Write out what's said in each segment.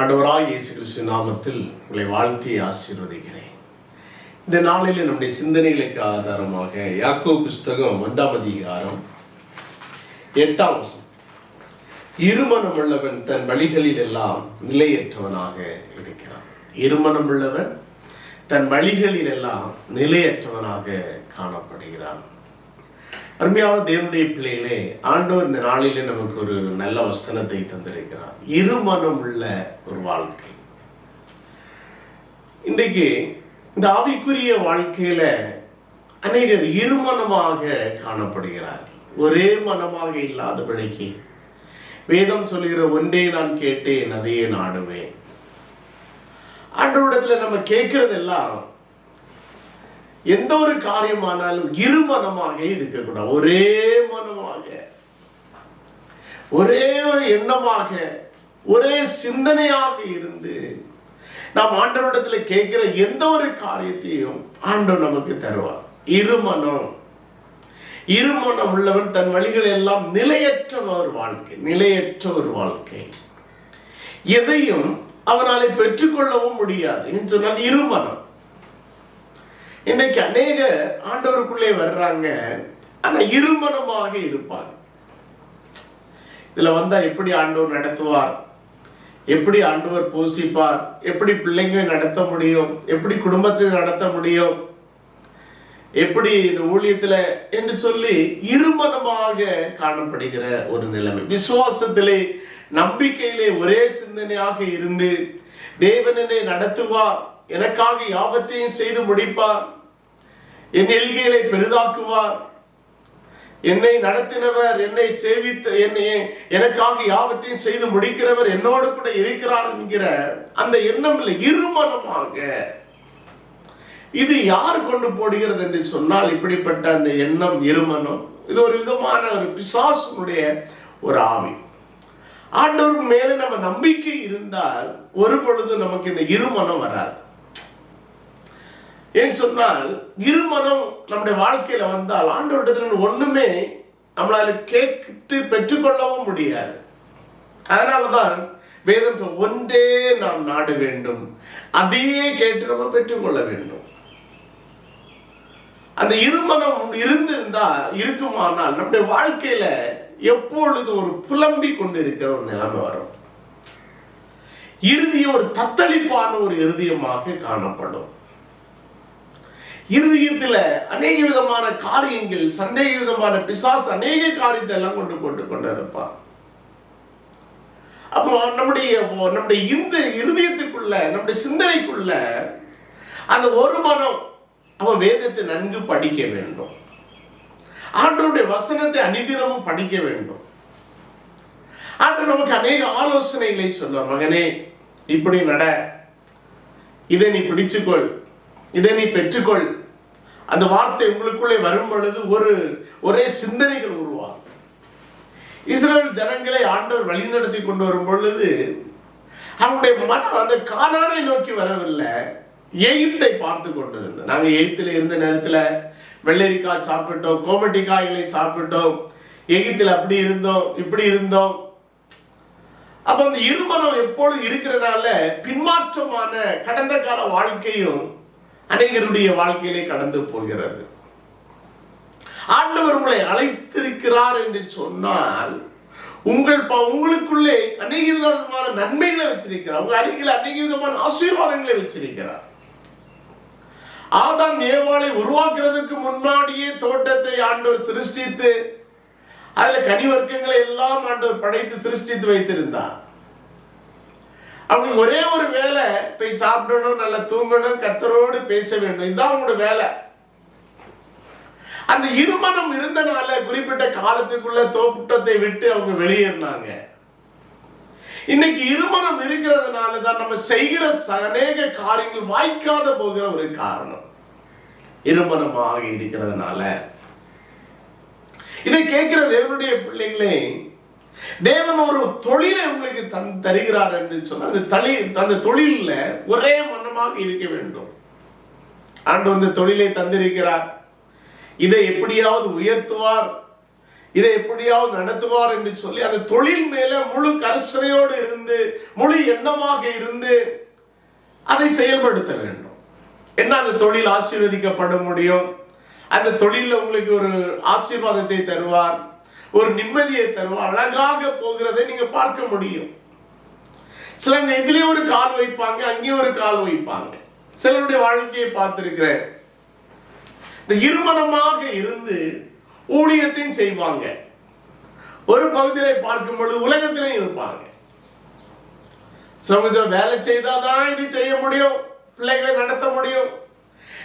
ஆண்டவராய் இயேசு கிறிஸ்து நாமத்தில் உங்களை வாழ்த்தி ஆசீர்வதிக்கிறேன். இந்த நாளில் நம்முடைய சிந்தனைகளுக்கு ஆதாரமாக யாக்கோ புஸ்தகம் ஒன்றாம் அதிகாரம் எட்டாம் வசனம். இருமனம் உள்ளவன் தன் வழிகளில் எல்லாம் நிலையற்றவனாக இருக்கிறான். இருமனம் உள்ளவன் தன் வழிகளில் எல்லாம் நிலையற்றவனாக காணப்படுகிறான். அருமையான தேவனுடைய பிள்ளைகளே ஆண்டவர் இந்த நாளிலே நமக்கு ஒரு நல்ல வசனத்தை தந்திருக்கிறார். இருமனம் உள்ள ஒரு வாழ்க்கை. இன்றைக்கு இந்த ஆவிக்குரிய வாழ்க்கையில அநேகர் இருமனமாக காணப்படுகிறார் ஒரே மனமாக இல்லாதபடிக்கு வேதம் சொல்லுகிற ஒன்றே நான் கேட்டேன் அதையே நாடுவேன். ஆண்டவரிடத்துல நம்ம கேட்கறதெல்லாம் எந்த ஒரு காரியமானாலும் இரு மனமாக இருக்கக்கூடாது. ஒரே மனமாக. ஒரே ஒரு எண்ணமாக ஒரே சிந்தனையாக இருந்து நாம் ஆண்டவரிடத்துல கேட்கிற எந்த ஒரு காரியத்தையும் ஆண்டவர் நமக்கு தருவார். இருமனம். இருமனம் உள்ளவன் தன் வழிகள் எல்லாம் நிலையற்ற ஒரு வாழ்க்கை நிலையற்ற ஒரு வாழ்க்கை. எதையும் அவனாலே பெற்றுக்கொள்ளவும் முடியாது. என்று சொன்னால் இருமனம். இன்னைக்கு அநேக ஆண்டவருக்குள்ளே வர்றாங்க. ஆனா இருமனமாக இருப்பாங்க. இதுல வந்தா எப்படி ஆண்டவர் நடத்துவார்? எப்படி ஆண்டவர் பூசிப்பார் எப்படி பிள்ளைங்களை நடத்த முடியும்? எப்படி குடும்பத்தை நடத்த முடியும்? எப்படி இந்த ஊழியத்துல என்று சொல்லி இருமனமாக காணப்படுகிற ஒரு நிலைமை. விசுவாசத்திலே நம்பிக்கையிலே ஒரே சிந்தனையாக இருந்து தேவனனை நடத்துவார். எனக்காக யாவற்றையும் செய்து முடிப்பார். என் எல்கைகளை பெரிதாக்குவார். என்னை நடத்தினவர் என்னை சேவித்த என்னை எனக்காக யாவற்றையும் செய்து முடிக்கிறவர் என்னோடு கூட இருக்கிறார் என்கிற அந்த எண்ணம் இல்லை இருமனமாக. இது யார் கொண்டு போடுகிறது என்று சொன்னால் இப்படிப்பட்ட அந்த எண்ணம் இருமனம் இது ஒரு விதமான ஒரு பிசாசுனுடைய ஒரு ஆவி. ஆண்டவர் மேலே நம்ம நம்பிக்கை இருந்தால் ஒரு பொழுது நமக்கு இந்த இருமனம் வராது. ஏன்னு சொன்னால் இருமனம் நம்முடைய வாழ்க்கையில வந்தால் ஆண்டவரிடத்துல ஒண்ணுமே நம்மளால கேட்டு பெற்றுக்கொள்ளவும் முடியாது. அதனாலதான் வேதம் ஒன்றே நாம் நாட வேண்டும். அதையே கேட்டு நம்ம பெற்றுக்கொள்ள வேண்டும். அந்த இருமனம் இருந்திருந்தா இருக்குமானால் நம்முடைய வாழ்க்கையில எப்பொழுது ஒரு புலம்பி கொண்டிருக்கிற ஒரு நிலைமை வரும். இறுதியம் ஒரு தத்தளிப்பான ஒரு இறுதியமாக காணப்படும். இறுதியத்தில் அநேக விதமான காரியங்கள் சந்தேக விதமான பிசாசு அநேக காரியத்தை எல்லாம் கொண்டு போட்டு கொண்டு இருப்பான் அப்போ நம்முடைய நம்முடைய இந்த இருதயத்துக்குள்ள நம்முடைய சிந்தனைக்குள்ள அந்த ஒரு மனம் அவன் வேதத்தை நன்கு படிக்க வேண்டும். ஆண்டவருடைய வசனத்தை அனிதினமும் படிக்க வேண்டும். ஆண்டு நமக்கு அநேக ஆலோசனைகளை சொல்லுவார் மகனே இப்படி நட. இதை நீ பிடிச்சுக்கொள். இதை நீ பெற்றுக்கொள். அந்த வார்த்தை உங்களுக்குள்ளே வரும் பொழுது ஒரு ஒரே சிந்தனைகள் உருவாகும். இஸ்ரேல் ஜனங்களை ஆண்டவர் வழிநடத்தி கொண்டு வரும் பொழுது அவனுடைய மனம் அந்த கானானை நோக்கி வரவில்லை எயித்தை பார்த்து கொண்டிருந்தது. நாங்கள் எயித்தில் இருந்த நேரத்தில் வெள்ளரிக்காய் சாப்பிட்டோம் கோமட்டிக்காய்களை சாப்பிட்டோம் எகித்தில் அப்படி இருந்தோம் இப்படி இருந்தோம். அப்ப அந்த இருமனம் எப்பொழுது இருக்கிறனால பின்மாற்றமான கடந்த கால வாழ்க்கையும் அநேகருடைய வாழ்க்கையிலே கடந்து போகிறது. ஆண்டவர் உங்களை அழைத்திருக்கிறார் என்று சொன்னால் உங்கள் உங்களுக்குள்ளே அநேக விதமான நன்மைகளை வச்சிருக்கிறார். உங்க அருகில் அநேக விதமான ஆசீர்வாதங்களை வச்சிருக்கிறார். ஆதாம் ஏவாளை உருவாக்குறதுக்கு முன்னாடியே தோட்டத்தை ஆண்டவர் சிருஷ்டித்து அதுல கனிவர்க்கங்களை எல்லாம் ஆண்டவர் படைத்து சிருஷ்டித்து வைத்திருந்தார். அவங்க ஒரே ஒரு வேலை போய் சாப்பிடணும் நல்லா தூங்கணும் கத்தரோடு பேச வேண்டும். இதுதான் அவங்களோட வேலை. அந்த இருமனம் இருந்தனால குறிப்பிட்ட காலத்துக்குள்ள தோப்புட்டத்தை விட்டு அவங்க வெளியேறினாங்க. இன்னைக்கு இருமனம் இருக்கிறதுனால தான் நம்ம செய்கிற அநேக காரியங்கள் வாய்க்காத போகிற ஒரு காரணம். இருமனமாக இருக்கிறதுனால. இதை கேட்கிற தேவனுடைய பிள்ளைகளே தேவன் ஒரு தொழிலை உங்களுக்கு தன் தருகிறார் என்று சொன்னால் அந்த தளி அந்த தொழிலில் ஒரே மனமாக இருக்க வேண்டும். ஆண்டு வந்து தொழிலை தந்திருக்கிறார். இதை எப்படியாவது உயர்த்துவார். இதை எப்படியாவது நடத்துவார் என்று சொல்லி அந்த தொழில் மேல முழு கரிசனையோடு இருந்து முழு எண்ணமாக இருந்து அதை செயல்படுத்த வேண்டும். என்ன அந்த தொழில் ஆசீர்வதிக்கப்பட முடியும்? அந்த தொழிலில் உங்களுக்கு ஒரு ஆசீர்வாதத்தை தருவார். ஒரு நிம்மதியை தரும் அழகாக போகிறதை நீங்க பார்க்க முடியும். சில இதுலயும் ஒரு கால் வைப்பாங்க அங்கேயும் ஒரு கால் வைப்பாங்க. சிலருடைய வாழ்க்கையை பார்த்திருக்கிறேன். இந்த இருமனமாக இருந்து ஊழியத்தையும் செய்வாங்க. ஒரு பகுதியில பார்க்கும் பொழுது உலகத்திலையும் இருப்பாங்க. சமூகத்தில் வேலை செய்தாதான் இது செய்ய முடியும் பிள்ளைகளை நடத்த முடியும்.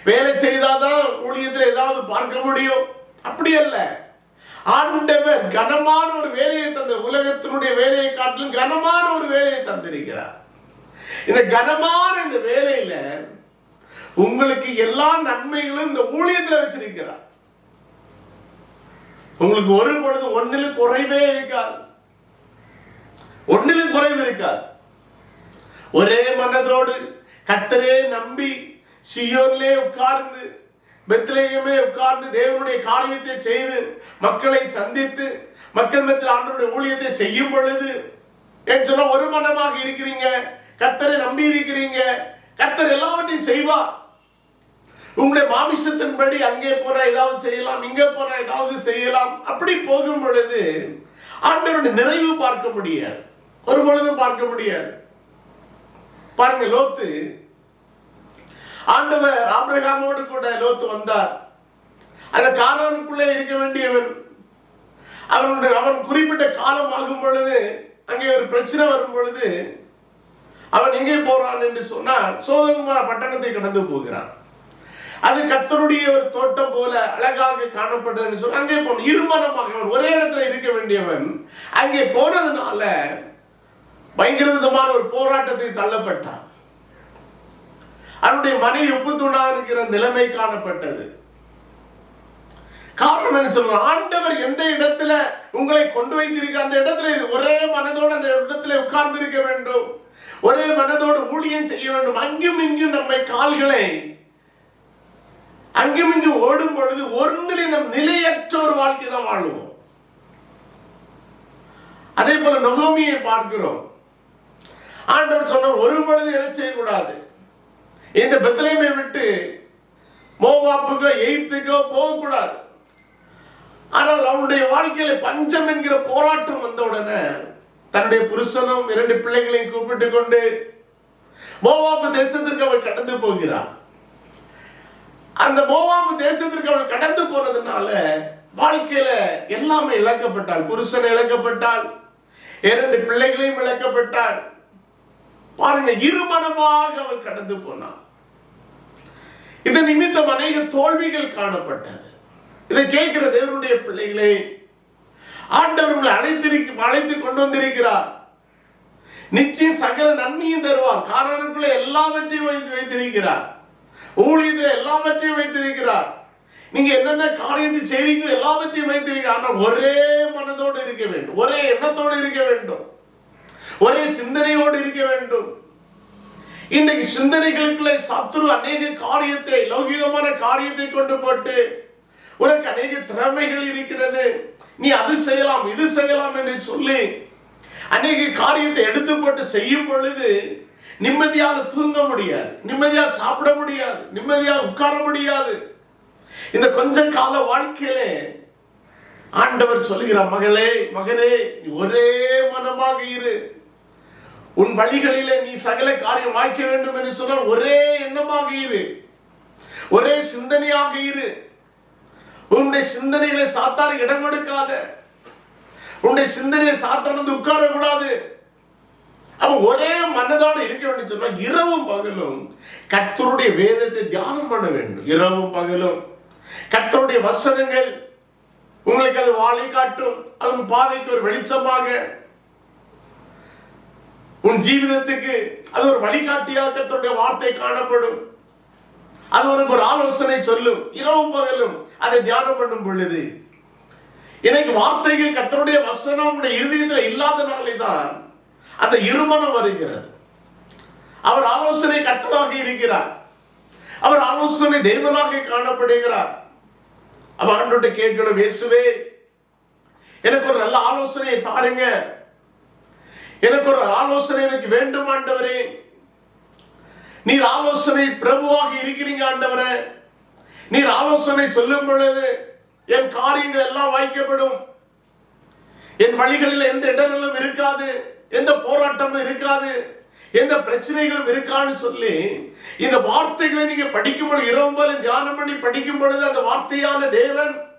வேலை செய்தாதான் ஊழியத்தில் ஏதாவது பார்க்க முடியும். அப்படி அல்ல. ஆண்டவர் கனமான ஒரு வேலையை தந்த உலகத்தினுடைய வேலையை காட்டிலும் கனமான ஒரு வேலையை தந்திருக்கிறார். இந்த கனமான இந்த வேலையில உங்களுக்கு எல்லா நன்மைகளும் இந்த ஊழியத்தில் வச்சிருக்கிறார். உங்களுக்கு ஒரு பொழுது ஒன்னிலும் குறைவே இருக்காது. ஒன்னிலும் குறைவு இருக்காது. ஒரே மனதோடு கத்தரே நம்பி சியோன்லே உட்கார்ந்து பெத்லேயமே உட்கார்ந்து தேவனுடைய காரியத்தை செய்து மக்களை சந்தித்து மக்கள் மத்தியில் ஆண்டவருடைய ஊழியத்தை செய்யும் பொழுது ஏன் சொன்னா ஒரு மனமாக இருக்கிறீங்க. கத்தரை நம்பி இருக்கிறீங்க. கத்தர் எல்லாவற்றையும் செய்வார். உங்களுடைய மாமிசத்தின்படி அங்கே போனா ஏதாவது செய்யலாம் இங்கே போனா ஏதாவது செய்யலாம். அப்படி போகும் பொழுது ஆண்டவருடைய நிறைவு பார்க்க முடியாது. ஒரு பொழுதும் பார்க்க முடியாது. பாருங்க லோத்து. ஆண்டவர் ஆபிரகாமோடு கூட லோத்து வந்தார். அந்த காலானுக்குள்ளே இருக்க வேண்டியவன். அவனுடைய அவன் குறிப்பிட்ட காலம் ஆகும் பொழுது அங்கே ஒரு பிரச்சனை வரும் பொழுது அவன் எங்கே போறான் என்று சொன்னால் சோதகுமார பட்டணத்தை கடந்து போகிறான். அது கத்தருடைய ஒரு தோட்டம் போல அழகாக காணப்பட்டதுன்னு சொல்லி அங்கே போன இருமனமாக அவன் ஒரே இடத்துல இருக்க வேண்டியவன் அங்கே போனதுனால பயங்கர விதமான ஒரு போராட்டத்தை தள்ளப்பட்டான். அவனுடைய மனைவி உப்பு தூணா இருக்கிற நிலைமை காணப்பட்டது. காரணம் என்ன சொல்லுவாங்க ஆண்டவர் எந்த இடத்துல உங்களை கொண்டு வைத்திருக்க அந்த இடத்துல ஒரே மனதோடு அந்த இடத்துல உட்கார்ந்து இருக்க வேண்டும். ஒரே மனதோடு ஊழியம் செய்ய வேண்டும். அங்கும் இங்கும் நம்மை கால்களை அங்கும் இங்கும் ஓடும் பொழுது ஒன்றிலே நம் நிலையற்ற ஒரு வாழ்க்கை தான் வாழ்வோம். அதே போல நகோமியை பார்க்கிறோம். ஆண்டவர் சொன்னார் ஒரு பொழுது என்ன செய்யக்கூடாது. இந்த பெத்லேமை விட்டு மோவாப்புக்கோ எய்ப்துக்கோ போகக்கூடாது. ஆனால் அவனுடைய வாழ்க்கையில பஞ்சம் என்கிற போராட்டம் வந்தவுடனே தன்னுடைய புருஷனும் இரண்டு பிள்ளைகளையும் கூப்பிட்டு கொண்டு மோவாப்பு தேசத்திற்கு அவள் கடந்து போகிறார் அந்த மோவாப்பு தேசத்திற்கு அவள் கடந்து போனதுனால வாழ்க்கையில எல்லாமே இழக்கப்பட்டாள். புருஷன் இழக்கப்பட்டாள். இரண்டு பிள்ளைகளையும் இழக்கப்பட்டாள். பாருங்க இருமனமாக அவள் கடந்து போனாள். இதன் நிமித்தம் அநேக தோல்விகள் காணப்பட்டது. இதை கேட்கிற தேவனுடைய பிள்ளைகளே ஆண்டவர் உங்களை அழைத்திருக்க அழைத்து கொண்டு வந்திருக்கிறார். நிச்சயம் சகல நன்மையும் தருவார். காரணக்குள்ள எல்லாவற்றையும் வைத்து வைத்திருக்கிறார். ஊழியத்தில் எல்லாவற்றையும் வைத்திருக்கிறார். நீங்க என்னென்ன காரியத்தை செய்றீங்க எல்லாவற்றையும் வைத்திருக்கிறார். ஆனால் ஒரே மனதோடு இருக்க வேண்டும். ஒரே எண்ணத்தோடு இருக்க வேண்டும். ஒரே சிந்தனையோடு இருக்க வேண்டும். இன்னைக்கு சிந்தனைகளுக்குள்ளே சத்துரு அநேக காரியத்தை லௌகிகமான காரியத்தை கொண்டு போட்டு உனக்கு அநேக திறமைகள் இருக்கிறது. நீ அது செய்யலாம் இது செய்யலாம் என்று சொல்லி அநேக காரியத்தை எடுத்து போட்டு செய்யும் பொழுது நிம்மதியாக தூங்க முடியாது. நிம்மதியாக சாப்பிட முடியாது. நிம்மதியாக உட்கார முடியாது. இந்த கொஞ்ச கால வாழ்க்கையிலே ஆண்டவர் சொல்லுகிறார் மகளே மகனே நீ ஒரே மனமாக இரு. உன் வழிகளிலே நீ சகல காரியம் வாய்க்க வேண்டும் என்று சொன்னால் ஒரே எண்ணமாக இரு. ஒரே சிந்தனையாக இரு. உன்னுடைய சிந்தனைகளை சாத்தான இடம் கொடுக்காத உன்னுடைய சிந்தனையை சாத்தான் வந்து உட்கார கூடாது அவன் ஒரே மனதோடு இருக்க வேண்டும் சொன்னா இரவும் பகலும் கத்தருடைய வேதத்தை தியானம் பண்ண வேண்டும். இரவும் பகலும் கத்தருடைய வசனங்கள் உங்களுக்கு அது வாழை காட்டும். அதன் பாதைக்கு ஒரு வெளிச்சமாக. உன் ஜீவிதத்துக்கு அது ஒரு வழிகாட்டியாக கத்தருடைய வார்த்தை காணப்படும். அது உனக்கு ஒரு ஆலோசனை சொல்லும். இரவும் பகலும் அதை தியானம் பண்ணும் பொழுது. இன்னைக்கு வார்த்தைகள் கத்தருடைய வசனம் உடைய இருதயத்தில் இல்லாதனாலே தான் அந்த இருமனம் வருகிறது. அவர் ஆலோசனை கத்தராக இருக்கிறார். அவர் ஆலோசனை தெய்வனாக காணப்படுகிறார். அவர் ஆண்டோட்ட கேட்கணும் இயேசுவே எனக்கு ஒரு நல்ல ஆலோசனையை தாருங்க. எனக்கு ஒரு ஆலோசனை எனக்கு வேண்டும் ஆண்டவரே. நீர் ஆலோசனை பிரபுவாக இருக்கிறீங்க ஆண்டவரே. நீர் ஆலோசனை சொல்லும் பொழுது என் காரியங்கள் எல்லாம் வாய்க்கப்படும். என் வழிகளில் எந்த இடங்களும் இருக்காது. எந்த போராட்டமும் இருக்காது. எந்த பிரச்சனைகளும் இருக்கான்னு சொல்லி இந்த வார்த்தைகளை நீங்க படிக்கும் பொழுது இரவு போல தியானம் பண்ணி படிக்கும் பொழுது அந்த வார்த்தையான தேவன்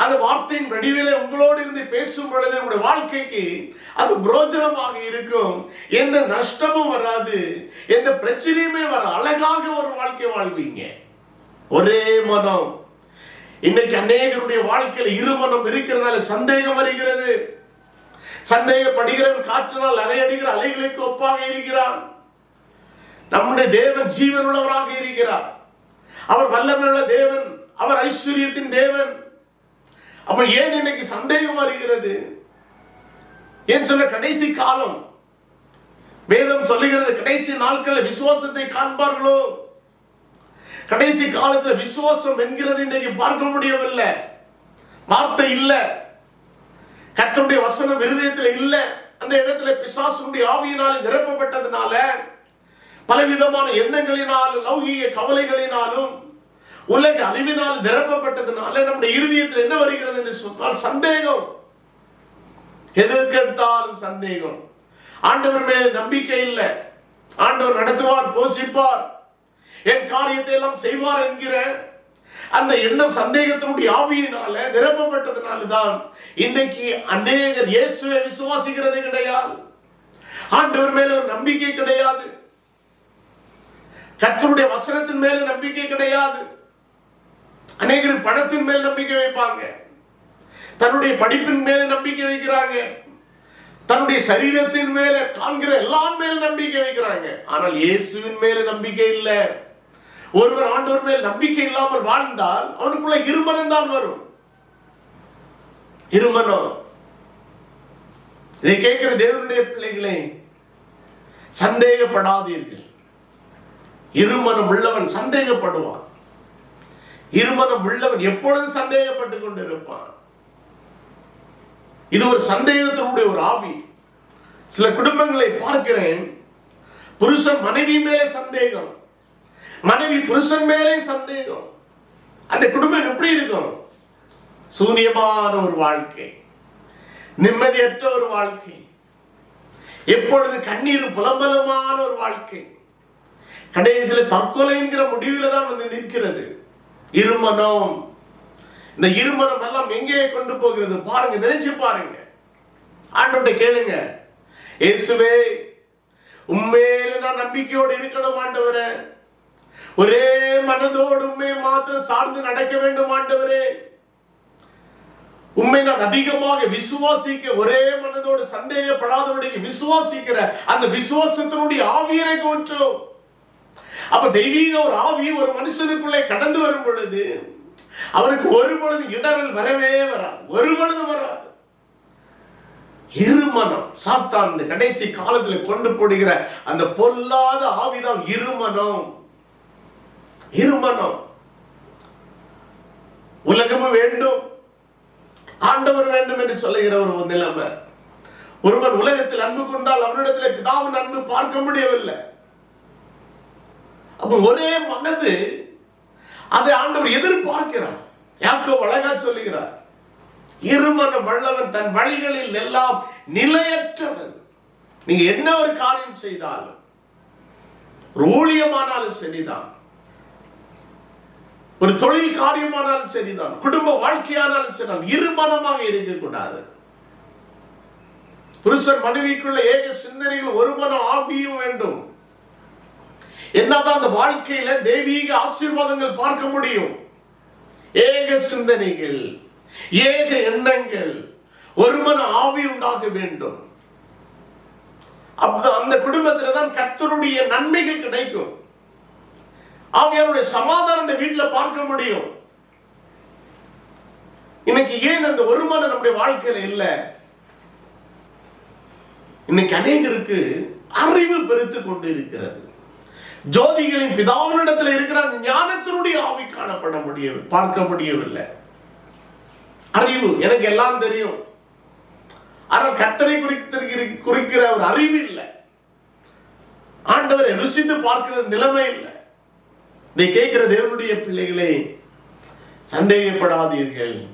அந்த வார்த்தையின் வடிவிலே உங்களோடு இருந்து பேசும் பொழுது உங்களுடைய வாழ்க்கைக்கு அது புரோஜனமாக இருக்கும். எந்த நஷ்டமும் வராது. எந்த பிரச்சனையுமே வர அழகாக ஒரு வாழ்க்கை வாழ்வீங்க. ஒரே மனம். இன்னைக்கு அநேகருடைய வாழ்க்கையில இருமனம் இருக்கிறதால சந்தேகம் வருகிறது. சந்தேகப்படுகிறவன் காற்றினால் அலையடிக்கிற அலைகளுக்கு ஒப்பாக இருக்கிறான். நம்முடைய தேவன் ஜீவனுள்ளவராக இருக்கிறார். அவர் வல்லமையுள்ள தேவன். அவர் ஐஸ்வர்யத்தின் தேவன். அப்ப ஏன் இன்னைக்கு சந்தேகம் வருகிறது? ஏன் சொன்ன கடைசி காலம்? வேதம் சொல்லுகிறது கடைசி நாட்களில் விசுவாசத்தை காண்பார்களோ? கடைசி காலத்துல விசுவாசம் என்கிறது இன்றைக்கு பார்க்க முடியவில்லை. வார்த்தை இல்ல. கத்தனுடைய வசனம் இருதயத்தில் இல்ல. அந்த இடத்துல பிசாசுடைய ஆவியினால் நிரப்பப்பட்டதுனால பலவிதமான எண்ணங்களினாலும் லௌகிய கவலைகளினாலும் உலக அழிவினால் நிரப்பப்பட்டதுனால நம்முடைய இருதயத்தில் என்ன வருகிறது என்று சொன்னால் சந்தேகம். எதற்கெடுத்தாலும் சந்தேகம். ஆண்டவர் மேல் நம்பிக்கை இல்லை. ஆண்டவர் நடத்துவார் போஷிப்பார். என் காரியத்தை எல்லாம் செய்வார் என்கிற அந்த எண்ணம் சந்தேகத்தினுடைய ஆவியினால நிரப்பப்பட்டதுனால தான் இன்னைக்கு அநேகர் இயேசுவை விசுவாசிக்கிறது கிடையாது. ஆண்டவர் மேல ஒரு நம்பிக்கை கிடையாது. கர்த்தருடைய வசனத்தின் மேல நம்பிக்கை கிடையாது. அநேகர் பணத்தின் மேல் நம்பிக்கை வைப்பாங்க. தன்னுடைய படிப்பின் மேல நம்பிக்கை வைக்கிறாங்க. தன்னுடைய சரீரத்தின் மேல காண்கிற எல்லாம் மேல நம்பிக்கை வைக்கிறாங்க. ஆனால் இயேசுவின் மேல நம்பிக்கை இல்லை. ஒருவர் ஆண்டவர் மேல் நம்பிக்கை இல்லாமல் வாழ்ந்தால் அவனுக்குள்ள இருமனம் தான் வரும். இருமனம். இதை கேட்கிற தேவனுடைய பிள்ளைகளே சந்தேகப்படாதீர்கள். இருமனம் உள்ளவன் சந்தேகப்படுவான். இருமனம் உள்ளவன் எப்பொழுதும் சந்தேகப்பட்டு கொண்டிருப்பான்? இது ஒரு சந்தேகத்தினுடைய ஒரு ஆவி. சில குடும்பங்களை பார்க்கிறேன். புருஷன் மனைவி மேலே சந்தேகம். மனைவி புருஷன் மேலே சந்தேகம். அந்த குடும்பம் எப்படி இருக்கும்? சூனியமான ஒரு வாழ்க்கை. நிம்மதியற்ற ஒரு வாழ்க்கை. எப்பொழுது கண்ணீர் புலம்பலமான ஒரு வாழ்க்கை. கடைசியில் தற்கொலைங்கிற முடிவில் தான் வந்து நிற்கிறது. இருமனம். இந்த இருமனம் எல்லாம் எங்கே கொண்டு போகிறது? பாருங்க நினைச்சு பாருங்க. ஆண்டோட கேளுங்க. இயேசுவே உண்மையில நான் நம்பிக்கையோடு இருக்கணும் ஆண்டவரே. ஒரே மனதோடு உண்மை மாத்திரம் சார்ந்து நடக்க வேண்டும் ஆண்டவரே. உண்மை நான் அதிகமாக விசுவாசிக்க ஒரே மனதோடு சந்தேகப்படாதபடிக்கு விசுவாசிக்கிற அந்த விசுவாசத்தினுடைய ஆவியரை ஊற்றும் அப்ப தெய்வீக ஒரு ஆவி ஒரு மனுஷனுக்குள்ளே கடந்து வரும் பொழுது அவருக்கு ஒரு பொழுது இடரல் வரவே வராது. ஒரு பொழுது வராது. இருமனம். சாத்தான் இந்த கடைசி காலத்துல கொண்டு போடுகிற அந்த பொல்லாத ஆவிதான் இருமனம். இருமனம். உலகமும் வேண்டும். ஆண்டவர் வேண்டும் என்று சொல்லுகிற ஒரு நிலைமை. ஒருவன் உலகத்தில் அன்பு கொண்டால் அவனிடத்தில் பிதாவின் அன்பு பார்க்க முடியவில்லை. அப்போ ஒரே மனது அதை ஆண்டவர் எதிர்பார்க்கிறார். யாக்கோ அழகா சொல்லுகிறார் இருமனம் வல்லவன் தன் வழிகளில் எல்லாம் நிலையற்றவன். நீங்க என்ன ஒரு காரியம் செய்தாலும் ஒரு ஊழியமானாலும் சரிதான். ஒரு தொழில் காரியமானாலும் சரிதான். குடும்ப வாழ்க்கையானாலும் சரிதான். இருமனமாக இருக்கக்கூடாது. புருஷன் மனைவிக்குள்ள ஏக சிந்தனைகள் ஒரு மனம் ஆகியும் வேண்டும். என்னதான் அந்த வாழ்க்கையில தெய்வீக ஆசீர்வாதங்கள் பார்க்க முடியும்? ஏக சிந்தனைகள் ஏக எண்ணங்கள் ஒருமன ஆவி உண்டாக வேண்டும். அந்த குடும்பத்துல தான் கர்த்தருடைய நன்மைகள் கிடைக்கும். ஆவியாருடைய சமாதானம் இந்த வீட்டுல பார்க்க முடியும். இன்னைக்கு ஏன் அந்த ஒரு நம்முடைய வாழ்க்கையில இல்ல? இன்னைக்கு அநேகருக்கு அறிவு பெருத்து கொண்டு இருக்கிறது ஜோதிகளின் பிதாவினிடத்தில் இருக்கிற அந்த ஞானத்தினுடைய ஆவி காணப்பட முடிய பார்க்க முடியவில்லை. அறிவு எனக்கு எல்லாம் தெரியும். ஆனால் கத்தரை குறித்திருக்கிற குறிக்கிற ஒரு அறிவு இல்லை. ஆண்டவரை ருசித்து பார்க்கிற நிலைமை இல்லை. இதை கேட்கிற தேவனுடைய பிள்ளைகளே சந்தேகப்படாதீர்கள்.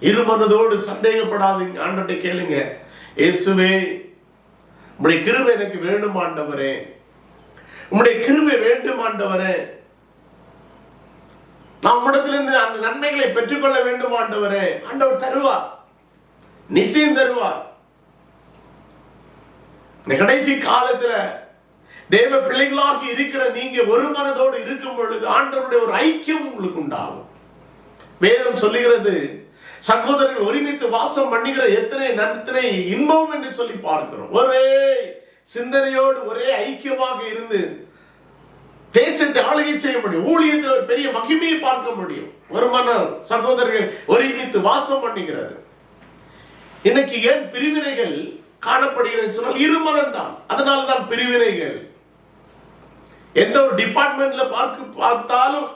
இருமனதோடு சந்தேகப்படாதீங்க. ஆண்டவர்கிட்ட கேளுங்க. இயேசுவே உம்முடைய கிருபை எனக்கு வேண்டும் ஆண்டவரே. உம்முடைய கிருபை வேண்டும் ஆண்டவரே. நாம் இடத்திலிருந்து அந்த நன்மைகளை பெற்றுக்கொள்ள வேண்டும் ஆண்டவரே. ஆண்டவர் தருவார். நிச்சயம் தருவார். இந்த கடைசி காலத்துல தேவ பிள்ளைகளாக இருக்கிற நீங்க ஒரு மனதோடு இருக்கும் பொழுது ஆண்டவருடைய ஒரு ஐக்கியம் உங்களுக்கு உண்டாகும். வேதம் சொல்லுகிறது சகோதரர்கள் ஒருமித்து வாசம் பண்ணுகிற எத்தனை நன்மை இன்பம் என்று சொல்லி பார்க்கிறோம். ஒரே சிந்தனையோடு ஒரே ஐக்கியமாக இருந்து தேசத்தை ஆளுகை செய்ய முடியும். ஊழியத்தில் ஒரு பெரிய மகிமையை பார்க்க முடியும். ஒரு மன சகோதரர்கள் ஒருங்கிணைத்து வாசம் பண்ணுகிறது இன்னைக்கு ஏன் பிரிவினைகள் காணப்படுகிறது சொன்னால் இருமனம் தான். அதனால தான் பிரிவினைகள். எந்த ஒரு டிபார்ட்மெண்ட்ல பார்க்க பார்த்தாலும்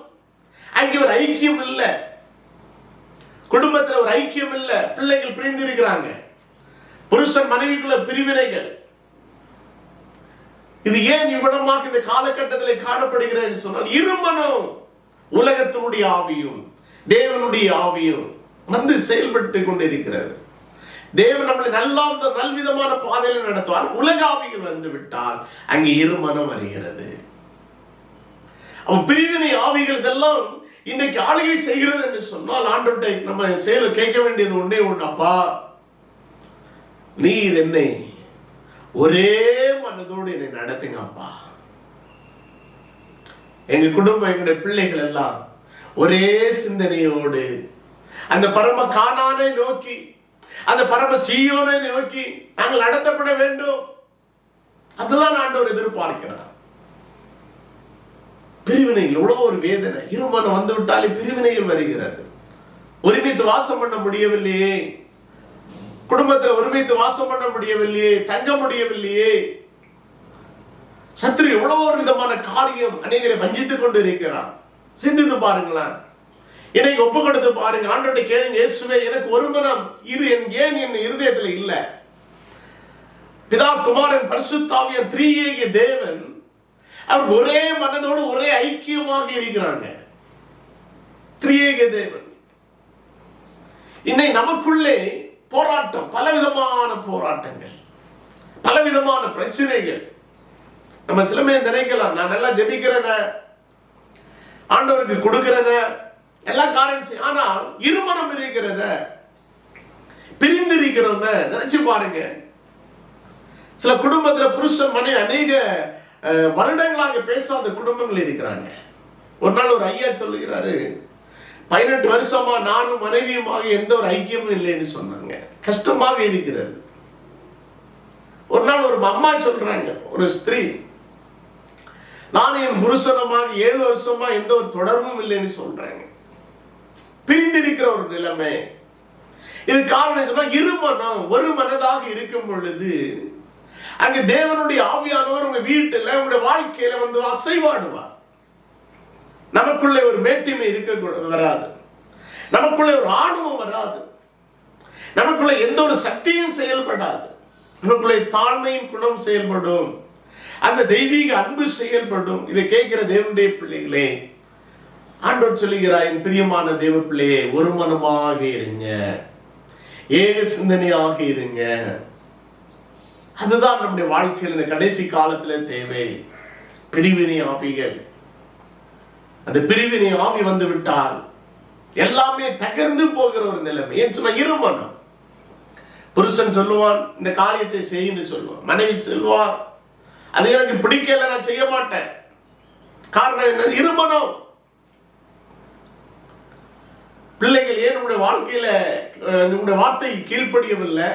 அங்கே ஒரு ஐக்கியம் இல்லை. குடும்பத்துல ஒரு ஐக்கியம் இல்லை. பிள்ளைகள் பிரிந்து இருக்கிறாங்க புருஷன் மனைவிக்குள்ள பிரிவினைகள். இது ஏன் இவ்விடமாக இந்த காலகட்டத்தில் காணப்படுகிறது என்று சொன்னால் இருமனம் உலகத்தினுடைய ஆவியும் தேவனுடைய ஆவியும் வந்து செயல்பட்டு கொண்டிருக்கிறது. தேவன் நம்மளை நல்லா நல்விதமான பாதையில் நடத்துவார். உலக ஆவிகள் வந்து விட்டால் அங்கே இருமனம் வருகிறது. அவன் பிரிவினை ஆவிகள் இதெல்லாம் இன்னைக்கு ஆளுகை செய்கிறது என்று சொன்னால் ஆண்டோட்டை நம்ம செயல கேட்க வேண்டியது ஒன்றே ஒன்று அப்பா நீர் என்னை ஒரே மனதோடு என்னை நடத்துங்க அப்பா எங்க குடும்பம் எங்களுடைய பிள்ளைகள் எல்லாம் ஒரே சிந்தனையோடு அந்த பரம காணானை நோக்கி அந்த பரம சீயோனை நோக்கி நாங்கள் நடத்தப்பட வேண்டும். அதுதான் ஆண்டவர் எதிர்பார்க்கிறார். பிரிவினைகள் இவ்வளோ ஒரு வேதனை. இருமனம் வந்து விட்டாலே பிரிவினைகள் வருகிறது. ஒருமித்து வாசம் பண்ண முடியவில்லையே. குடும்பத்தில் ஒருமித்து வாசம் பண்ண முடியவில்லையே தங்க முடியவில்லையே. சத்ரு எவ்வளவு ஒரு விதமான காரியம் அநேகரை வஞ்சித்துக் கொண்டு இருக்கிறான் சிந்தித்து பாருங்களேன். என்னை ஒப்பு கொடுத்து பாருங்க ஆண்டோட்ட கேளுங்க இயேசுவே எனக்கு ஒரு மனம் இது என் ஏன் என் இருதயத்துல இல்ல? பிதா குமாரன் பரிசுத்தாவியன் த்ரீஏகிய தேவன் அவர் ஒரே மனதோடு ஒரே ஐக்கியமாக இருக்கிறாங்க. த்ரீஏகிய தேவன். இன்னை நமக்குள்ளே போராட்டம் பலவிதமான போராட்டங்கள் பலவிதமான பிரச்சனைகள். நம்ம சிலமே நினைக்கலாம் நான் நல்லா ஜெபிக்கிறேன ஆண்டவருக்கு கொடுக்கிறேன எல்லாம் காரியம் ஆனால் இருமனம் இருக்கிறத பிரிந்து நினைச்சு பாருங்க. சில குடும்பத்துல புருஷன் மனைவி அநேக வருடங்களாக பேசாத குடும்பங்கள் இருக்கிறாங்க. ஒரு நாள் ஒரு ஐயா சொல்லுகிறாரு பதினெட்டு வருஷமா நானும் மனைவியுமாக எந்த ஒரு ஐக்கியமும் இல்லைன்னு சொன்னாங்க. கஷ்டமாக இருக்கிறது. ஒரு நாள் ஒரு அம்மா சொல்றாங்க ஒரு ஸ்திரீ நான் என் புருஷனமாக ஏழு வருஷமா எந்த ஒரு தொடர்பும் இல்லைன்னு சொல்றாங்க. பிரிந்திருக்கிற ஒரு நிலைமை. இது காரணம் சொன்னா இருமனம் ஒரு மனதாக இருக்கும் பொழுது அங்க தேவனுடைய ஆவியானவர் உங்க வீட்டுல உங்களுடைய வாழ்க்கையில வந்து அசைவாடுவார். நமக்குள்ளே ஒரு மேட்டிமை இருக்க வராது. நமக்குள்ளே ஒரு ஆணவம் வராது. நமக்குள்ள எந்த ஒரு சக்தியும் செயல்படாது. நமக்குள்ளே தாழ்மையின் குணம் செயல்படும். அந்த தெய்வீக அன்பு செயல்படும். இதை கேட்கிற தேவனுடைய பிள்ளைகளே ஆண்டவர் சொல்லுகிறார் என் பிரியமான தேவ பிள்ளையே ஒரு மனமாக இருங்க. ஏக சிந்தனையாக இருங்க. அதுதான் நம்முடைய வாழ்க்கையில் இந்த கடைசி காலத்தில் தேவை. பிரிவினை ஆவிகள். அந்த பிரிவினை ஆவி வந்து விட்டால் எல்லாமே தகர்ந்து போகிற ஒரு நிலைமை. ஏன் சொன்னா இருமனம். புருஷன் சொல்லுவான் இந்த காரியத்தை செய்யுன்னு சொல்லுவான். மனைவி சொல்லுவான் அது எனக்கு பிடிக்கல நான் செய்ய மாட்டேன். காரணம் என்ன? இருமனம். பிள்ளைகள் ஏன் உங்களுடைய வாழ்க்கையில நம்முடைய உங்களுடைய கீழ்ப்படியவில்லை?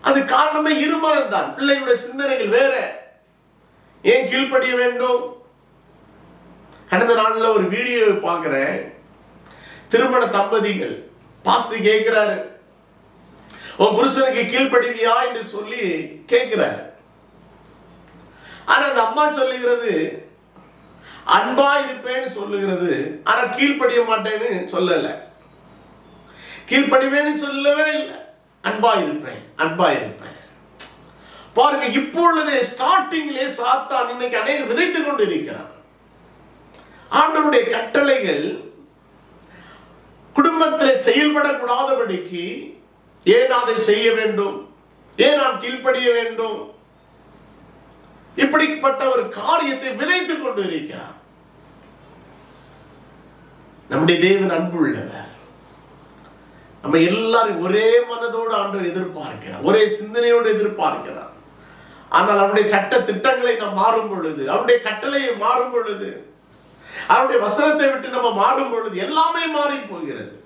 அது காரணமே இருமனம் தான் பிள்ளைகளுடைய சிந்தனைகள் வேற. ஏன் கீழ்ப்படிய வேண்டும்? கடந்த நாளில் ஒரு வீடியோ பார்க்குறேன். திருமண தம்பதிகள் பாஸ்டர் கேட்குறாரு உன் புருஷனுக்கு கீழ்ப்படிவியா? என்று சொல்லி கேட்கிறாரு ஆனா அந்த அம்மா சொல்லுகிறது அன்பா இருப்பேன்னு சொல்லுகிறது. ஆனா கீழ்ப்படிய மாட்டேன்னு சொல்லல. கீழ்ப்படிவேன்னு சொல்லவே இல்லை. அன்பா இருப்பேன் அன்பா இருப்பேன். பாருங்க இப்பொழுதே ஸ்டார்டிங்லே சாத்தான் இன்னைக்கு அநேக விதைத்துக் கொண்டு இருக்கிறான் ஆண்டவருடைய கட்டளைகள் குடும்பத்தில் செயல்படக்கூடாதபடிக்கு ஏன் அதை செய்ய வேண்டும்? ஏன் நாம் கீழ்ப்படிய வேண்டும்? இப்படிப்பட்ட ஒரு காரியத்தை விதைத்துக் கொண்டு இருக்கிறார் நம்முடைய தேவன் அன்புள்ளவர். நம்ம எல்லாரும் ஒரே மனதோடு ஆண்டவர் எதிர்பார்க்கிறார். ஒரே சிந்தனையோடு எதிர்பார்க்கிறார். ஆனால் அவருடைய சட்ட திட்டங்களை நாம் மாறும் பொழுது அவருடைய கட்டளையை மாறும் பொழுது அவருடைய வசனத்தை விட்டு நம்ம மாறும் பொழுது எல்லாமே மாறி போகிறது.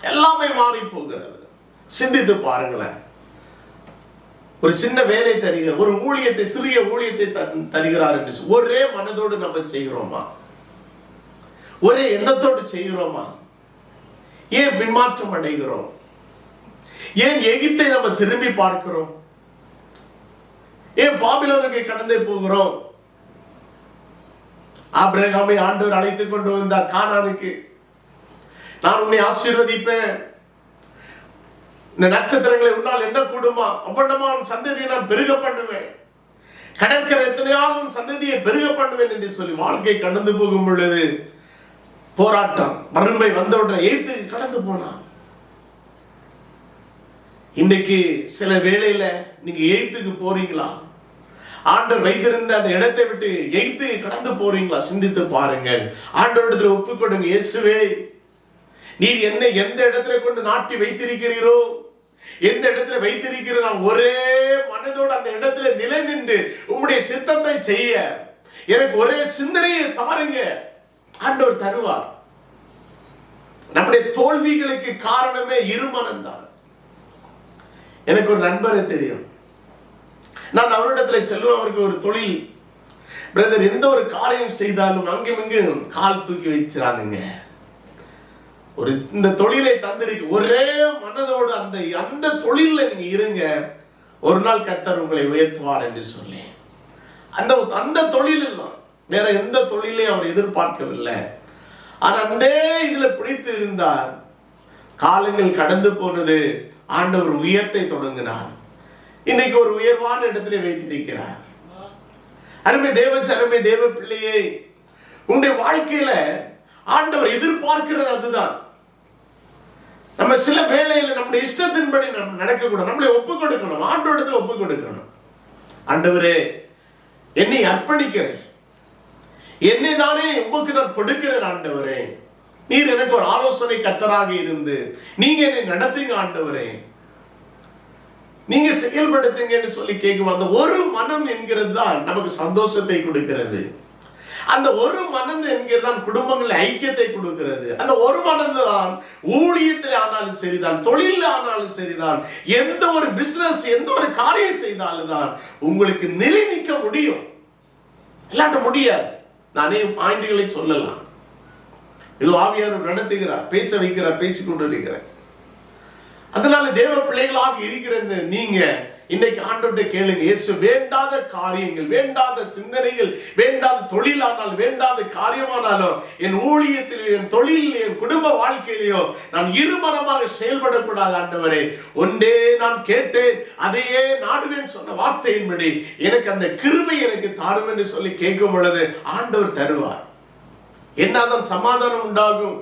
எல்லாமே மாறி போகிறது. சிந்தித்து பாருங்களேன். ஒரு சின்ன வேலை தருகிற ஒரு ஊழியத்தை சிறிய ஊழியத்தை தருகிறார் என்று ஒரே மனதோடு நம்ம செய்கிறோமா? ஒரே எண்ணத்தோடு செய்கிறோமா? ஏன் பின்மாற்றம் அடைகிறோம்? ஏன் எகிப்தை நம்ம திரும்பி பார்க்கிறோம்? ஏன் பாபிலோனுக்கு கடந்தே போகிறோம்? ஆபிரகாமை ஆண்டவர் அழைத்துக் கொண்டு வந்தார் கானானுக்கு. நான் உன்னை ஆசீர்வதிப்பேன். இந்த நட்சத்திரங்களை உன்னால் என்ன கூடுமா? அவ்வளமா உன் சந்ததியை நான் பெருக பண்ணுவேன். கடற்கரை எத்தனையாவது உன் சந்ததியை பெருக பண்ணுவேன் என்று சொல்லி வாழ்க்கை கடந்து போகும் பொழுது போராட்டம் வறுமை வந்தவுடன் எய்த்து கடந்து போனான். இன்னைக்கு சில வேளையில நீங்க எய்த்துக்கு போறீங்களா? ஆண்டவர் வைத்திருந்த அந்த இடத்தை விட்டு எய்த்து கடந்து போறீங்களா? சிந்தித்து பாருங்கள். ஆண்டவரிடத்துல ஒப்புக்கொடுங்க இயேசுவே நீர் என்னை எந்த இடத்துல கொண்டு நாட்டி வைத்திருக்கிறீரோ? எந்த இடத்துல வைத்திருக்கிற நான் ஒரே மனதோடு அந்த இடத்துல நிலை நின்று உங்களுடைய சித்தத்தை செய்ய எனக்கு ஒரே சிந்தனையை தாருங்க. ஆண்டவர் தருவார். நம்முடைய தோல்விகளுக்கு காரணமே இருமனம் தான் எனக்கு ஒரு நண்பரை தெரியும். நான் அவரிடத்துல செல்லும் அவருக்கு ஒரு தொழில். பிரதர் எந்த ஒரு காரியம் செய்தாலும் அங்கும் இங்கும் கால் தூக்கி வச்சிடானுங்க ஒரு இந்த தொழிலை தந்திருக்கு ஒரே மனதோடு அந்த அந்த தொழிலில் நீங்க இருங்க. ஒரு நாள் கத்தர் உங்களை உயர்த்துவார் என்று சொல்லி அந்த அந்த தொழிலில் தான். வேற எந்த தொழிலையும் அவர் எதிர்பார்க்கவில்லை. ஆனால் அந்த இதுல பிடித்து இருந்தார். காலங்கள் கடந்து போனது. ஆண்டவர் உயர்த்தை தொடங்கினார். இன்னைக்கு ஒரு உயர்வான இடத்திலே வைத்திருக்கிறார் அருமை தேவ அருமை தேவ பிள்ளையே உங்களுடைய வாழ்க்கையில ஆண்டவர் எதிர்பார்க்கிறது அதுதான். நம்ம சில வேலையில நம்முடைய இஷ்டத்தின்படி நம்ம நடக்கக்கூடாது. நம்மளை ஒப்பு கொடுக்கணும். ஆண்டோடத்துல ஒப்பு கொடுக்கணும். ஆண்டவரே என்னை அர்ப்பணிக்கிறேன் என்னை நானே உங்களுக்கு நான் கொடுக்கிறேன் ஆண்டவரே நீர் எனக்கு ஒரு ஆலோசனை கத்தராக இருந்து நீங்க என்னை நடத்துங்க ஆண்டவரே. நீங்க செயல்படுத்துங்கன்னு சொல்லி கேட்கும் அந்த ஒரு மனம் என்கிறது தான் நமக்கு சந்தோஷத்தை கொடுக்கிறது. அந்த ஒரு மனம் என்கிறது தான் குடும்பங்களில் ஐக்கியத்தை கொடுக்கிறது. அந்த ஒரு மனம் தான் ஊழியத்தில் ஆனாலும் சரிதான் தொழில் ஆனாலும் சரிதான் எந்த ஒரு பிசினஸ் எந்த ஒரு காரியம் செய்தாலும் தான் உங்களுக்கு நிலை நிற்க முடியும். இல்லாட்ட முடியாது. நானே பாயிண்ட்களை சொல்லலாம். இது ஆவியார் நடத்துகிறார் பேச வைக்கிறார் பேசிக்கொண்டு இருக்கிறேன் அதனால தேவ பிள்ளைகளாக இருக்கிற நீங்க இன்னைக்கு ஆண்டோட்ட கேளுங்க. இயேசு வேண்டாத காரியங்கள் வேண்டாத சிந்தனைகள் வேண்டாத தொழிலானால் வேண்டாத காரியமானாலும் என் ஊழியத்திலேயோ என் தொழிலையோ என் குடும்ப வாழ்க்கையிலேயோ நான் இருமனமாக செயல்படக்கூடாது ஆண்டவரே. ஒன்றே நான் கேட்டேன் அதையே நாடுவேன் சொன்ன வார்த்தையின்படி எனக்கு அந்த கிருமை எனக்கு தாரும் என்று சொல்லி கேட்கும் பொழுது ஆண்டவர் தருவார். என்னதான் சமாதானம் உண்டாகும்?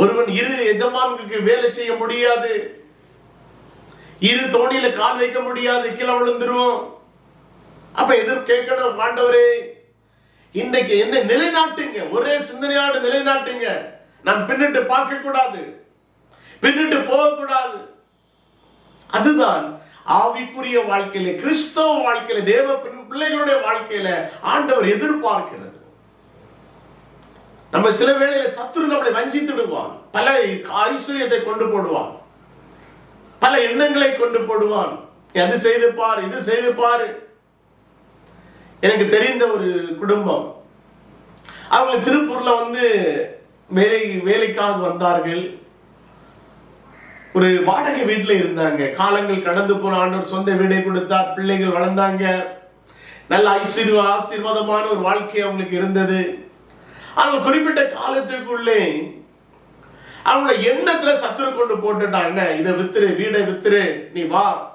ஒருவன் இரு எஜமான்களுக்கு வேலை செய்ய முடியாது. இரு தோணியில கால் வைக்க முடியாது கீழே விழுந்துரும் அப்ப எதிர் கேட்கணும் ஆண்டவரே இன்னைக்கு என்ன நிலைநாட்டுங்க. ஒரே சிந்தனையோடு நிலைநாட்டுங்க. நான் பின்னிட்டு பார்க்க கூடாது பின்னிட்டு போகக்கூடாது. அதுதான் ஆவிக்குரிய வாழ்க்கையில கிறிஸ்தவ வாழ்க்கையில தேவ பிள்ளைகளுடைய வாழ்க்கையில ஆண்டவர் எதிர்பார்க்கிறது. நம்ம சில வேளையில சத்துரு நம்மளை வஞ்சித்துடுவான் பல ஐஸ்வர்யத்தை கொண்டு போடுவான். பல எண்ணங்களை கொண்டு போடுவான். அது செய்து பார் இது செய்து பாரு. எனக்கு தெரிந்த ஒரு குடும்பம். அவங்க திருப்பூர்ல வந்து வேலை வேலைக்காக வந்தார்கள். ஒரு வாடகை வீட்டில் இருந்தாங்க. காலங்கள் கடந்து போன ஆண்டவர் சொந்த வீடை கொடுத்தார் பிள்ளைகள் வளர்ந்தாங்க. நல்ல ஐஸ்வர்ய ஆசீர்வாதமான ஒரு வாழ்க்கை அவங்களுக்கு இருந்தது. அவங்க குறிப்பிட்ட காலத்துக்குள்ளே அவங்கள எண்ணத்துல சத்துரு கொண்டு போட்டுட்டான் என்ன? இதை வித்துரு வீடை வித்துரு நீ வா.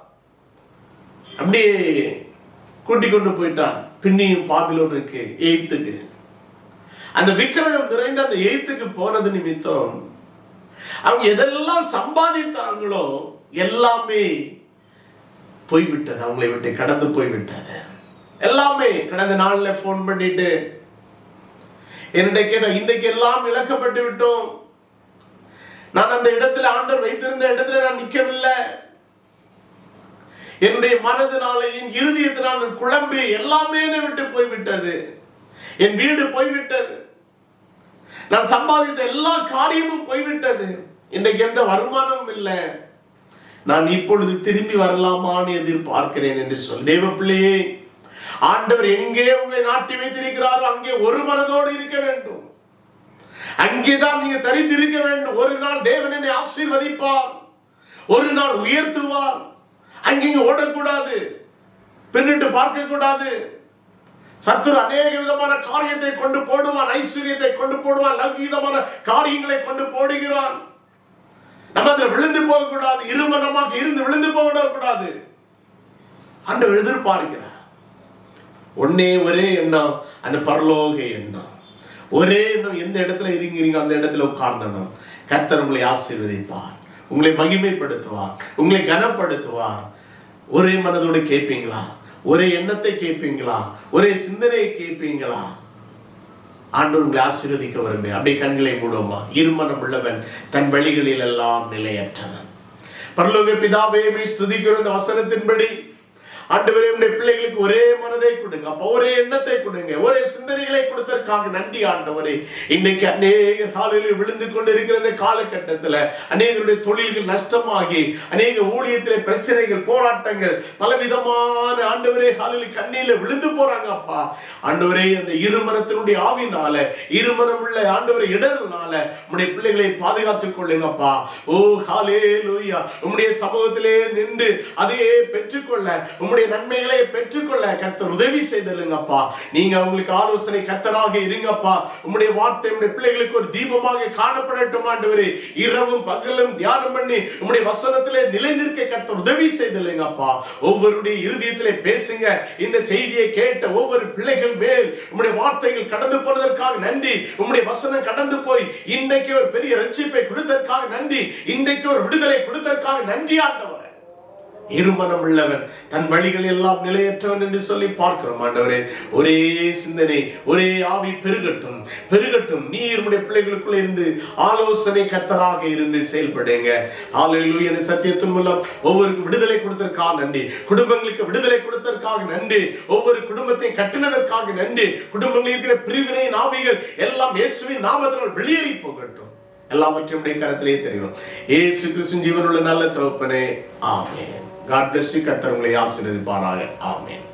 அப்படியே கூட்டி கொண்டு போயிட்டான். பின்னியும் பாபிலோனுக்கு எய்த்துக்கு அந்த விக்கிரகம் நிறைந்த அந்த எய்த்துக்கு போனது நிமித்தம் அவங்க எதெல்லாம் சம்பாதித்தாங்களோ எல்லாமே போய்விட்டது. அவங்களை விட்டு கடந்து போய்விட்டாரு. எல்லாமே கடந்த நாள்ல ஃபோன் பண்ணிட்டு என்னிட்ட கேட்ட இன்றைக்கு எல்லாம் இழக்கப்பட்டு விட்டோம். நான் அந்த இடத்துல ஆண்டவர் வைத்திருந்த இடத்துல நான் நிற்கவில்லை. என்னுடைய மனதினால என் இருதயத்தினால் குழம்பு குழம்பி எல்லாமே என்னை விட்டு போய்விட்டது. என் வீடு போய்விட்டது. நான் சம்பாதித்த எல்லா காரியமும் போய்விட்டது. இன்றைக்கு எந்த வருமானமும் இல்லை. நான் இப்பொழுது திரும்பி வரலாமான்னு எதிர்பார்க்கிறேன் என்று சொல். தேவ பிள்ளையே ஆண்டவர் எங்கே உங்களை நாட்டி வைத்திருக்கிறாரோ அங்கே ஒரு மனதோடு இருக்க வேண்டும். அங்கேதான் நீங்க தரித்திருக்க வேண்டும். ஒரு நாள் தேவன் என்னை ஆசீர்வதிப்பார். ஒரு நாள் உயர்த்துவார். அங்கிங்க ஓடக்கூடாது. பின்னிட்டு பார்க்க கூடாது சத்துரு அநேக விதமான காரியத்தை கொண்டு போடுவான். ஐஸ்வர்யத்தை கொண்டு போடுவான். லௌகீதமான காரியங்களை கொண்டு போடுகிறான். நம்ம விழுந்து போகக்கூடாது. கூடாது இருமனமாக இருந்து விழுந்து போகக்கூடாது. அன்று எதிர்பார்க்கிறார். ஒன்னே ஒரே எண்ணம் அந்த பரலோக எண்ணம். ஒரே எண்ணம் எந்த இடத்துல இருங்கிறீங்க அந்த இடத்துல உட்கார்ந்தனும். கர்த்தர் உங்களை ஆசீர்வதிப்பார் உங்களை மகிமைப்படுத்துவார் உங்களை கனப்படுத்துவார். ஒரே மனதோடு கேட்பீங்களா? ஒரே எண்ணத்தை கேட்பீங்களா? ஒரே சிந்தனையை கேட்பீங்களா? ஆண்டவர் உங்களை ஆசீர்வதிக்க வரும்பே அப்படியே கண்களை மூடுவோமா? இருமனம் உள்ளவன் தன் வழிகளில் எல்லாம் நிலையற்றவன். பரலோக பிதாவே ஸ்துதிக்கிற இந்த வசனத்தின்படி. ஆண்டவரே உடைய பிள்ளைகளுக்கு ஒரே மனதை கொடுங்க. அப்ப ஒரே எண்ணத்தை கொடுங்க. ஒரே சிந்தனைகளை கொடுத்ததற்காக நன்றி ஆண்டவரே. இன்னைக்கு அநேக காலையில் விழுந்து கொண்டு இருக்கிற இந்த காலகட்டத்தில் அநேகருடைய தொழில்கள் நஷ்டமாகி அநேக ஊழியத்திலே பிரச்சனைகள் போராட்டங்கள் பலவிதமான ஆண்டவரே காலையில் கண்ணியில விழுந்து போறாங்க அப்பா. ஆண்டவரே அந்த இருமரத்தினுடைய ஆவினால இருமரம் உள்ள ஆண்டவரை இடர்னால உடைய பிள்ளைகளை பாதுகாத்துக் கொள்ளுங்கப்பா ஓ ஹாலே லூயா உம்முடைய சமூகத்திலே நின்று அதையே பெற்றுக்கொள்ள உம்முடைய உங்களுடைய நன்மைகளை பெற்றுக்கொள்ள கர்த்தர் உதவி செய்தலுங்கப்பா நீங்க அவங்களுக்கு ஆலோசனை கர்த்தராக இருங்கப்பா. உங்களுடைய வார்த்தை உம்முடைய பிள்ளைகளுக்கு ஒரு தீபமாக காணப்படட்டும் ஆண்டவரே. இரவும் பகலும் தியானம் பண்ணி உங்களுடைய வசனத்திலே நிலை நிற்க கர்த்தர் உதவி செய்தலுங்கப்பா ஒவ்வொருடைய இருதயத்திலே பேசுங்க. இந்த செய்தியை கேட்ட ஒவ்வொரு பிள்ளைகள் மேல் உங்களுடைய வார்த்தைகள் கடந்து போனதற்காக நன்றி. உங்களுடைய வசனம் கடந்து போய் இன்றைக்கு ஒரு பெரிய ரட்சிப்பை கொடுத்ததற்காக நன்றி. இன்றைக்கு ஒரு விடுதலை கொடுத்ததற்காக நன்றி ஆண்டவர். இருமனம் உள்ளவன் தன் வழிகள் எல்லாம் நிலையற்றவன் என்று சொல்லி பார்க்கிறோம் ஆண்டவரே. ஒரே சிந்தனை ஒரே ஆவி பெருகட்டும். பெருகட்டும். நீர் உடைய பிள்ளைகளுக்குள்ள இருந்து ஆலோசனை கத்தராக இருந்து செயல்படுங்க. ஆலையிலு என சத்தியத்தின் மூலம் ஒவ்வொரு விடுதலை கொடுத்ததற்காக நன்றி. குடும்பங்களுக்கு விடுதலை கொடுத்ததற்காக நன்றி. ஒவ்வொரு குடும்பத்தை கட்டினதற்காக நன்றி. குடும்பங்களில் இருக்கிற பிரிவினை நாவிகள் எல்லாம் இயேசுவின் நாமத்தினால் வெளியேறி போகட்டும். எல்லாவற்றையும் உடைய கரத்திலே தெரியும் ஏசு கிறிஸ்து ஜீவனுள்ள நல்ல தோப்பனே ஆமே காட் பிளஸ் கர்த்தர் உங்களை ஆசீர்வதிப்பாராக. ஆமேன்.